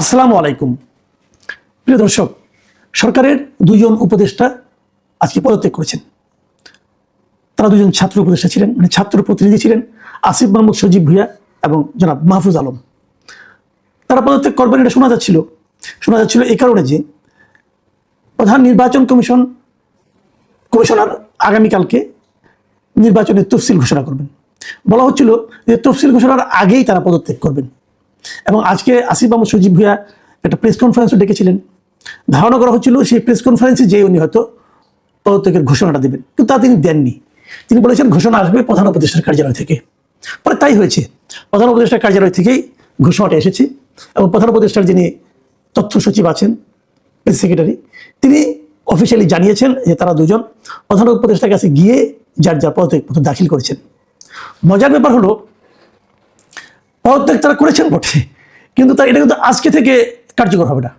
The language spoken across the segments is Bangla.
আসসালামু আলাইকুম। প্রিয় দর্শক, সরকারের দুজন উপদেষ্টা আজকে পদত্যাগ করেছেন। তারা দুজন ছাত্র উপদেষ্টা ছিলেন মানে ছাত্র প্রতিনিধি ছিলেন, আসিফ মাহমুদ সজীব ভুইয়া এবং জনাব মাহফুজ আলম। তারা পদত্যাগ করবেন এটা শোনা যাচ্ছিল। শোনা যাচ্ছিল এই কারণে যে প্রধান নির্বাচন কমিশন, কমিশনার আগামীকালকে নির্বাচনের তফসিল ঘোষণা করবেন। বলা হচ্ছিল যে তফসিল ঘোষণার আগেই তারা পদত্যাগ করবেন। এবং আজকে আসিফ মাহমুদ সজীব ভুইয়া একটা প্রেস কনফারেন্সও ডেকেছিলেন। ধারণা করা হচ্ছিল সেই প্রেস কনফারেন্সে যে উনি হয়তো পদত্যাগের ঘোষণাটা দেবেন। কিন্তু তা তিনি দেননি। তিনি বলেছেন ঘোষণা আসবে প্রধান উপদেষ্টার কার্যালয় থেকে। পরে তাই হয়েছে। প্রধান উপদেষ্টার কার্যালয় থেকেই ঘোষণাটা এসেছে এবং প্রধান উপদেষ্টার যিনি তথ্য সচিব আছেন প্রেস সেক্রেটারি তিনি অফিসিয়ালি জানিয়েছেন যে তারা দুজন প্রধান উপদেষ্টার কাছে গিয়ে যার যার পদত্যাগপত্র দাখিল করেছেন। মজার ব্যাপার হলো পদত্যাগ তারা করেছেন বটে। কিন্তু তার এটা কিন্তু আজকে থেকে কার্যকর হবে না।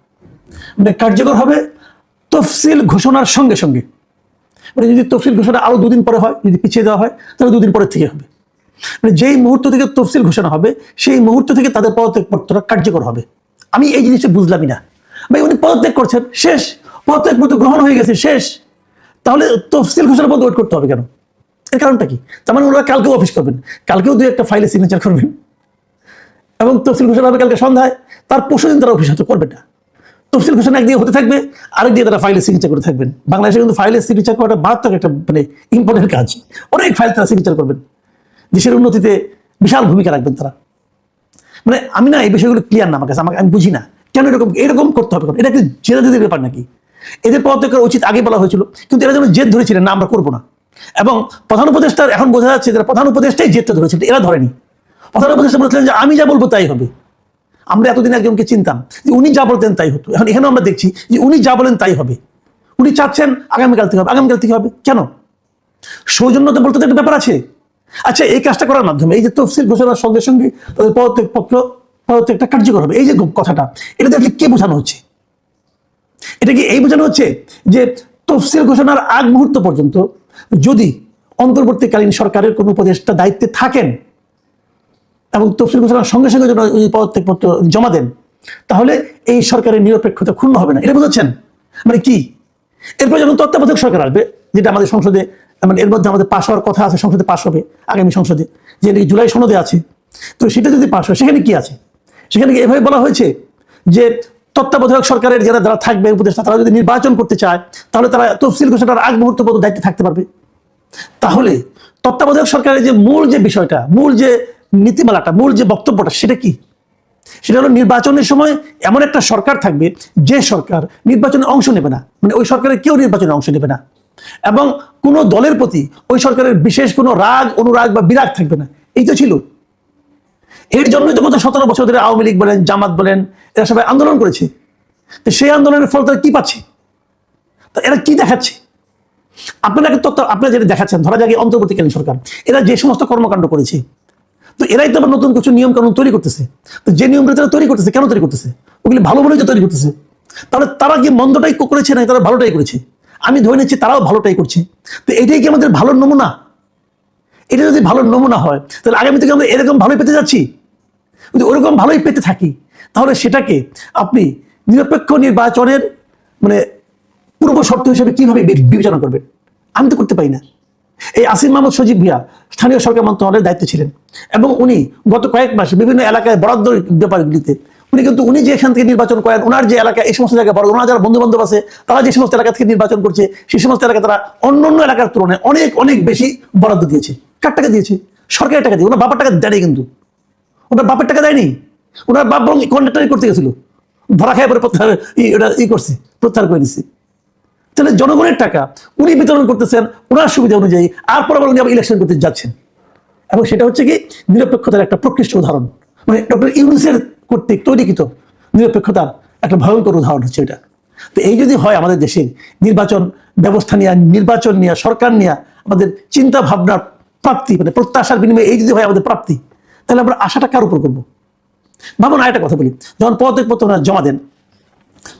মানে কার্যকর হবে তফসিল ঘোষণার সঙ্গে সঙ্গে। মানে যদি তফসিল ঘোষণা আরও দুদিন পরে হয়, যদি পিছিয়ে দেওয়া হয়, তাহলে দুদিন পরের থেকে হবে। মানে যেই মুহূর্ত থেকে তফসিল ঘোষণা হবে, সেই মুহূর্ত থেকে তাদের পদত্যাগপত্রটা কার্যকর হবে। আমি এই জিনিসটা বুঝলামই না। ভাই, উনি পদত্যাগ করছেন, শেষ। পদত্যাগপত্র গ্রহণ হয়ে গেছে, শেষ। তাহলে তফসিল ঘোষণা পর্যন্ত ওয়েট করতে হবে কেন? এর কারণটা কি? তার মানে ওনারা কালকেও অফিস করবেন। কালকেও দুই একটা ফাইলে সিগনেচার করবেন। এবং তফসিল ঘোষণা হবে কালকে সন্ধ্যায়। তার পরশু দিন তারা অফিস করবে না। তফসিল ঘোষণা একদিকে হতে থাকবে আরেক দিয়ে তারা ফাইলে সিগনেচার করে থাকবেন। বাংলাদেশে কিন্তু ফাইলে সিগনেচার করাটা মারাত্মক একটা মানে ইম্পর্টেন্ট কাজ। অনেক ফাইল তারা সিগনেচার করবেন। দেশের উন্নতিতে বিশাল ভূমিকা রাখবেন তারা। মানে আমি না এই বিষয়গুলো ক্লিয়ার না আমার কাছে, আমাকে, আমি বুঝি না। কেন এরকম এরকম করতে হবে? এটা কি জেদাজেদের ব্যাপার নাকি? এদের পদত্যাগ করা উচিত আগে বলা হয়েছিল, কিন্তু এরা যেন জেদ ধরেছিলেন, না আমরা করব না। এবং প্রধান উপদেষ্টার, এখন বোঝা যাচ্ছে যে প্রধান উপদেষ্টাই জেদটা ধরেছিলেন, এরা ধরেনি। উপদেষ্টা বলেছিলেন যে আমি যা বলব তাই হবে। আমরা এতদিন একজনকে চিনতাম যে উনি যা বলতেন তাই হতো। এখন এখানে আমরা দেখছি যে উনি যা বলেন তাই হবে। উনি চাচ্ছেন আগামীকাল থেকে হবে। আগামীকাল থেকে হবে। কেন? সৌজন্যতা বলতে তো একটা ব্যাপার আছে। আচ্ছা এই কাজটা করার মাধ্যমে এই যে তফসিল ঘোষণার সঙ্গে সঙ্গে তাদের পদত্যাগ পত্র পদত্যাগটা কার্যকর হবে। এই যে কথাটা, এটা দেখলে কে বোঝানো হচ্ছে? এটা কি এই বোঝানো হচ্ছে যে তফসিল ঘোষণার আগ মুহূর্ত পর্যন্ত যদি অন্তর্বর্তীকালীন সরকারের কোনো উপদেষ্টা দায়িত্বে থাকেন এবং তফসিল ঘোষণার সঙ্গে সঙ্গে যেন ওই পদত্যাগপত্র জমা দেন, তাহলে এই সরকারের নিরপেক্ষতা ক্ষুণ্ণ হবে না। এটা বুঝাচ্ছেন মানে কি? এরপর যখন তত্ত্বাবধায়ক সরকার আসবে, যেটা আমাদের সংসদে মানে এর মধ্যে আমাদের পাশ হওয়ার কথা আছে, সংসদে পাশ হবে, আগামী সংসদে, যে জুলাই সনদে আছে, তো সেটা যদি পাশ হয়, সেখানে কি আছে? সেখানে কি এভাবে বলা হয়েছে যে তত্ত্বাবধায়ক সরকারের যারা যারা থাকবে, উপদেষ্টা, তারা যদি নির্বাচন করতে চায়, তাহলে তারা তফসিল ঘোষণার আগ মুহূর্ত পর্যন্ত দায়িত্বে থাকতে পারবে। তাহলে তত্ত্বাবধায়ক সরকারের যে মূল যে বিষয়টা, মূল যে নীতিমালাটা, মূল যে বক্তব্যটা, সেটা কি? সেটা হলো নির্বাচনের সময় এমন একটা সরকার থাকবে, যে সরকার নির্বাচনে অংশ নেবে না। মানে ওই সরকারের কেউ নির্বাচনে অংশ নেবে না। এবং কোনো দলের প্রতি ওই সরকারের বিশেষ কোনো রাগ, অনুরাগ বা বিরাগ থাকবে না। এই তো ছিল। এর জন্যই তো গত সতেরো বছর ধরে আওয়ামী লীগ বলেন, জামাত বলেন, এরা সবাই আন্দোলন করেছে। তো সেই আন্দোলনের ফল তারা কি পাচ্ছে? তা এরা কি দেখাচ্ছে? আপনারা তত্ত্ব আপনারা যেটা দেখাচ্ছেন, ধরা যাক অন্তর্বর্তীকালীন সরকার, এরা যে সমস্ত কর্মকাণ্ড করেছে তো এরাই তো আবার নতুন কিছু নিয়ম কানুন তৈরি করতেছে। তো যে নিয়মগুলো তারা তৈরি করতেছে, কেন তৈরি করতেছে? ওগুলি ভালো বলেই তো তৈরি করতেছে। তাহলে তারা কি মন্দটাই করেছে না তারা ভালোটাই করেছে? আমি ধরে নিচ্ছি তারাও ভালোটাই করছে। তো এটাই কি আমাদের ভালোর নমুনা? এটা যদি ভালো নমুনা হয়, তাহলে আগামী থেকে আমরা এরকম ভালোই পেতে যাচ্ছি? যদি ওরকম ভালোই পেতে থাকি, তাহলে সেটাকে আপনি নিরপেক্ষ নির্বাচনের মানে পূর্ব শর্ত হিসেবে কীভাবে বিবেচনা করবেন? আমি তো করতে পারি না। এই আসিম মাহমুদ সজীব ভিয়া স্থানীয় সরকার মন্ত্রণালয়ের দায়িত্বে ছিলেন এবং উনি গত কয়েক মাসে বিভিন্ন এলাকায় বরাদ্দ ব্যাপারগুলিতে, উনি কিন্তু উনি যে এখান থেকে নির্বাচন করেন, ওনার যে এলাকা এই সমস্ত জায়গায় বরাদ্দ, ওনার যারা বন্ধু বান্ধব আছে, তারা যে সমস্ত এলাকা থেকে নির্বাচন করছে, সেই সমস্ত এলাকায় তারা অন্য অন্য এলাকার তুলনায় অনেক অনেক বেশি বরাদ্দ দিয়েছে। কার টাকা দিয়েছে? সরকারের টাকা দিয়ে। ওনার বাবার টাকা দেয়নি কিন্তু। ওনার বাপের টাকা দেয়নি। ওনার বাপ বরং কন্ট্রাক্টারি করতে গেছিল। ধরা খায় পরে প্রত্যাহার, ই- করছে, প্রত্যাহার করে দিচ্ছে তাহলে জনগণের টাকা উনি বিতরণ করতেছেন ওনার সুবিধা অনুযায়ী, আর পরে উনি আবার ইলেকশন করতে যাচ্ছেন। এবং সেটা হচ্ছে কি, নিরপেক্ষতার একটা প্রকৃষ্ট উদাহরণ। মানে ডক্টর ইউনুসের কর্তৃক তৈরিকৃত নিরপেক্ষতার একটা ভয়ঙ্কর উদাহরণ হচ্ছে এটা। তো এই যদি হয় আমাদের দেশে নির্বাচন ব্যবস্থা নিয়ে, নির্বাচন নিয়ে, সরকার নিয়ে আমাদের চিন্তা ভাবনার প্রাপ্তি মানে প্রত্যাশার বিনিময়ে এই যদি হয় আমাদের প্রাপ্তি, তাহলে আমরা আশাটা কার উপর করব? ভাবুন আরেকটা কথা বলি। যখন পদত্যাগপত্র জমা দেন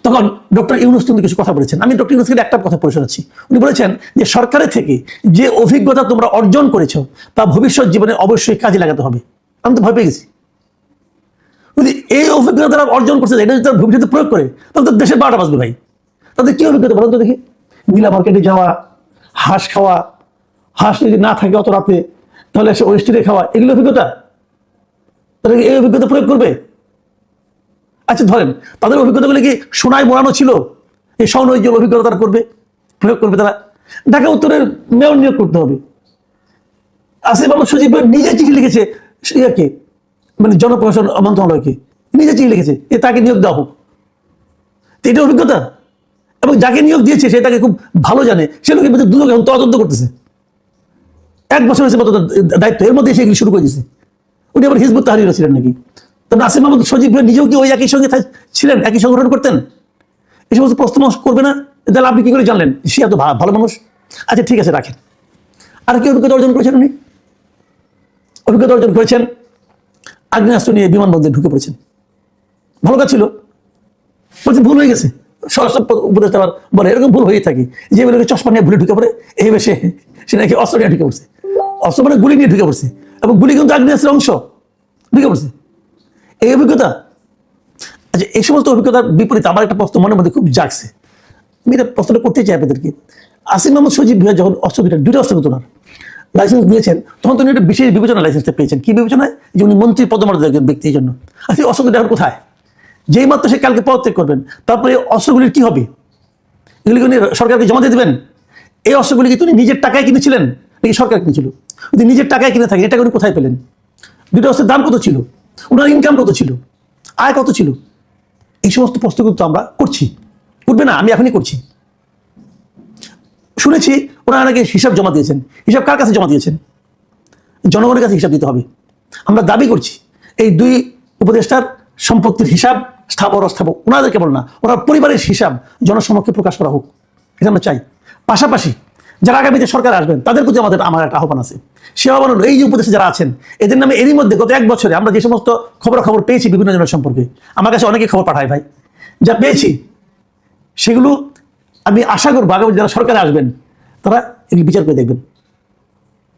তখন ডক্টর ইউনুস কিন্তু কিছু কথা বলেছেন। আমি ডক্টর ইউনুসকে একটা কথা পড়ে শোনাচ্ছি। উনি বলেছেন যে সরকারের থেকে যে অভিজ্ঞতা তোমরা অর্জন করেছ, তা ভবিষ্যৎ জীবনে অবশ্যই কাজে লাগাতে হবে। আমি তো ভয় পেয়ে গেছি। এই অভিজ্ঞতা তারা অর্জন করছে এটা যদি তারা ভবিষ্যতে প্রয়োগ করে, তাহলে তো দেশের বারোটা বাজবে ভাই। তাদের কি অভিজ্ঞতা বলুন তো দেখি? নীলা মার্কেটে যাওয়া, হাঁস খাওয়া, হাঁস যদি না থাকে অত রাতে, তাহলে সে ওয়েস্টিনে খাওয়া, এগুলো অভিজ্ঞতা? তারা এই অভিজ্ঞতা প্রয়োগ করবে? আচ্ছা ধরেন, তাদের অভিজ্ঞতাগুলো কি সোনায় মোড়ানো ছিল? এই স্বনৈজল অভিজ্ঞতা তারা করবে, প্রয়োগ করবে তারা। ঢাকা উত্তরের মেয়র নিয়োগ করতে হবে। আসিফ মাহমুদ সজীব নিজে চিঠি লিখেছে ইয়াকে মানে জনপ্রশাসন মন্ত্রণালয়কে নিজে চিঠি লিখেছে, এ তাকে নিয়োগ দেওয়া হোক। এটা অভিজ্ঞতা। এবং যাকে নিয়োগ দিয়েছে, সে তাকে খুব ভালো জানে। সে লোকের মধ্যে দুলোক এখন তদন্ত করতেছে। এক বছর হয়েছে দায়িত্ব। এর মধ্যে এসে শুরু করে দিয়েছে উনি আবার হিজবুত তাহারিরা ছিলেন নাকি? তো নাসিম মাহমুদ সজীব নিজেও কি ওই একই সঙ্গে ছিলেন? একই সংগঠন করতেন? এই সমস্ত প্রশ্ন করবে না? তাহলে আপনি কি করে জানলেন? সে এত ভালো মানুষ। আচ্ছা ঠিক আছে, রাখেন। আর কি অভিজ্ঞতা অর্জন করেছেন উনি? অভিজ্ঞতা অর্জন করেছেন। আগ্নেয়াস্ত্র নিয়ে বিমানবন্দরে ঢুকে পড়েছেন। ভালো কাজ ছিল। বলছে ভুল হয়ে গেছে। স্বরাষ্ট্র উপদেষ্টা আবার বলে, এরকম ভুল হয়ে থাকে। যে বেরোকে চশমা নিয়ে ভুলে ঢুকে পড়ে, এই বেশে সে নাকি অস্ত্র নিয়ে ঢুকে পড়ছে। অস্ত্র মানে গুলি নিয়ে ঢুকে পড়ছে। এবং গুলি কিন্তু আগ্নেয়াস্ত্রের অংশ। ঢুকে পড়ছে। এই অভিজ্ঞতা? আচ্ছা এই সমস্ত অভিজ্ঞতার বিপরীতে আমার একটা প্রশ্ন মনের মধ্যে খুব জাগছে। আমি এটা প্রশ্নটা করতে চাই আপনাদেরকে। আসিফ মোহাম্মদ সজিব ভাই যখন অস্ত্র দুটা অস্ত্র নতুন লাইসেন্স নিয়েছেন, তখন তিনি একটা বিশেষ বিবেচনা লাইসেন্সটা পেয়েছেন। কি বিবেচনায়? যে উনি মন্ত্রী পদমর্যাদা একজন ব্যক্তি, এই জন্য। আর সেই অস্ত্র দুটো এখন কোথায়? যেই মাত্র সে কালকে পদত্যাগ করবেন, তারপরে এই অস্ত্রগুলির কি হবে? এগুলি উনি সরকারকে জমা দিয়ে দেবেন? এই অস্ত্রগুলি কি তিনি নিজের টাকায় কিনেছিলেন? নাকি সরকার কিনেছিল? যদি নিজের টাকায় কিনে থাকেন এটা উনি কোথায় পেলেন? দুটো অস্ত্রের দাম কত ছিল? ওনার ইনকাম কত ছিল? আয় কত ছিল? এই সমস্ত প্রশ্ন কিন্তু আমরা করছি। করবে না? আমি এখনই করছি। শুনেছি ওনারা নাকি হিসাব জমা দিয়েছেন। হিসাব কার কাছে জমা দিয়েছেন? জনগণের কাছে হিসাব দিতে হবে। আমরা দাবি করছি, এই দুই উপদেষ্টার সম্পত্তির হিসাব স্থাবর অস্থাবর ওনাদের কেবল না, ওনার পরিবারের হিসাব জনসমক্ষে প্রকাশ করা হোক। এটা আমরা চাই। পাশাপাশি যারা আগামীতে সরকার আসবেন, তাদের প্রতি আমাদের, আমার একটা আহ্বান আছে। সে আহ্বান এই যে উপদেশে যারা আছেন, এদের নামে এরই মধ্যে গত এক বছরে আমরা যে সমস্ত খবর খবর পেয়েছি বিভিন্ন জনের সম্পর্কে, আমার কাছে অনেকে খবর পাঠায় ভাই। যা পেয়েছি, সেগুলো আমি আশা করব আগামী যারা সরকারে আসবেন, তারা এগুলি বিচার করে দেখবেন।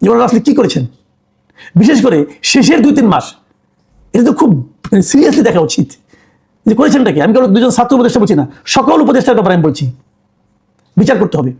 যেমন আসলে কি করেছেন? বিশেষ করে শেষের দুই তিন মাস, এটা তো খুব সিরিয়াসলি দেখা উচিত। যে করেছেনটা কি? আমি কেবল দুজন ছাত্র উপদেষ্টা বলছি না, সকল উপদেষ্টার ব্যাপারে আমি বলছি। বিচার করতে হবে।